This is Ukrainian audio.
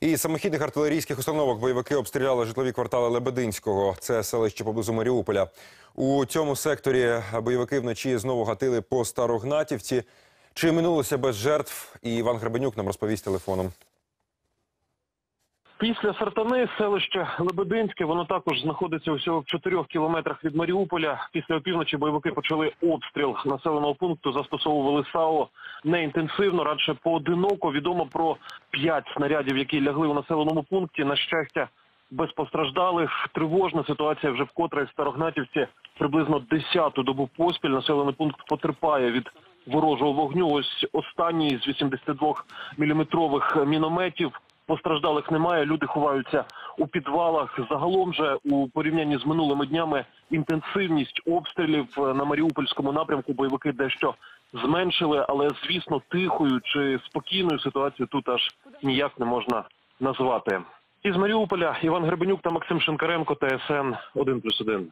І самохідних артилерійських установок бойовики обстріляли житлові квартали Лебединського. Це селище поблизу Маріуполя. У цьому секторі бойовики вночі знову гатили по Старогнатівці. Чи минулося без жертв? І Іван Гребенюк нам розповість телефоном. Після Сартани селище Лебединське, воно також знаходиться усього в 4 кілометрах від Маріуполя. Після опівночі бойовики почали обстріл населеного пункту, застосовували САУ не інтенсивно, радше поодиноко. Відомо про 5 снарядів, які лягли у населеному пункті. На щастя, без постраждалих. Тривожна ситуація вже вкотре в Старогнатівці. Приблизно 10-ту добу поспіль населений пункт потерпає від ворожого вогню. Ось останній з 82-міліметрових мінометів. Постраждалих немає, люди ховаються у підвалах. Загалом же у порівнянні з минулими днями інтенсивність обстрілів е, на Маріупольському напрямку бойовики дещо зменшили, але звісно, тихою чи спокійною ситуацію тут аж ніяк не можна назвати. Із Маріуполя Іван Гребенюк та Максим Шинкаренко, ТСН 1+,1.